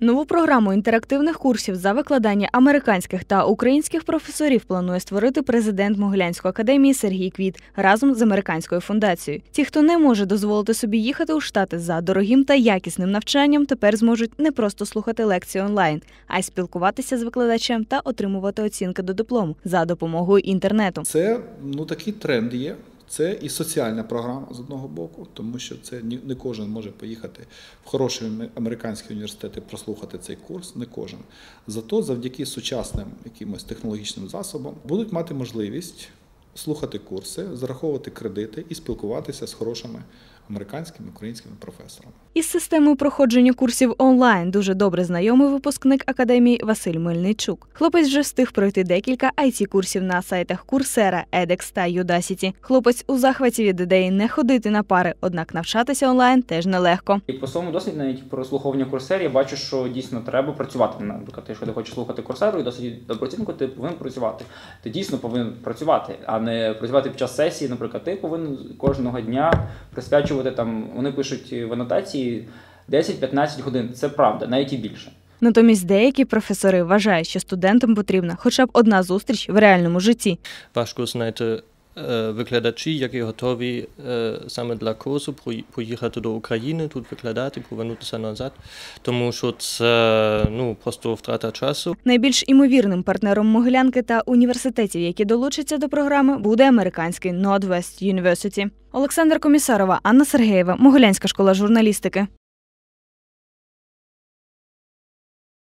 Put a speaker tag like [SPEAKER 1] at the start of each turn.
[SPEAKER 1] Нову програму інтерактивних курсів за викладання американських та українських професорів планує створити президент Могилянської академії Сергій Квіт разом з американською фундацією. Ті, хто не може дозволити собі їхати у штати за дорогим та якісним навчанням, тепер зможуть не просто слухати лекції онлайн, а й спілкуватися з викладачем та отримувати оцінки до диплому за допомогою інтернету.
[SPEAKER 2] Це ну такий тренд є. Це і соціальна програма з одного боку, тому що це не кожен може поїхати в хороші американські університети прослухати цей курс. Не кожен. Зато завдяки сучасним якимось технологічним засобам будуть мати можливість слухати курси, зараховувати кредити і спілкуватися з хорошими американськими українськими професорами.
[SPEAKER 1] Із системою проходження курсів онлайн дуже добре знайомий випускник академії Василь Мельничук. Хлопець вже встиг пройти декілька it курсів на сайтах Coursera, edX та Udacity. Хлопець у захваті від ідеї не ходити на пари, однак навчатися онлайн теж нелегко.
[SPEAKER 3] І по своєму досвіду навіть прослуховування курсерів я бачу, що дійсно треба працювати. Наприклад, якщо ти хочеш слухати курсеру і досить добру оцінку, ти повинен працювати. Ти дійсно повинен працювати, а не працювати під час сесії. Наприклад, ти повинен кожного дня присвячувати там. Вони пишуть в анотації 10-15 годин. Це правда, навіть і більше.
[SPEAKER 1] Натомість деякі професори вважають, що студентам потрібна хоча б одна зустріч в реальному житті.
[SPEAKER 4] важко знайти е, викладачі, які готові е, саме для курсу поїхати до України, тут викладати, повернутися назад, тому що це ну, просто втрата часу.
[SPEAKER 1] Найбільш імовірним партнером Могилянки та університетів, які долучаться до програми, буде американський Northwest University. Олександра Комісарова, Анна Сергеєва, Могилянська школа журналістики.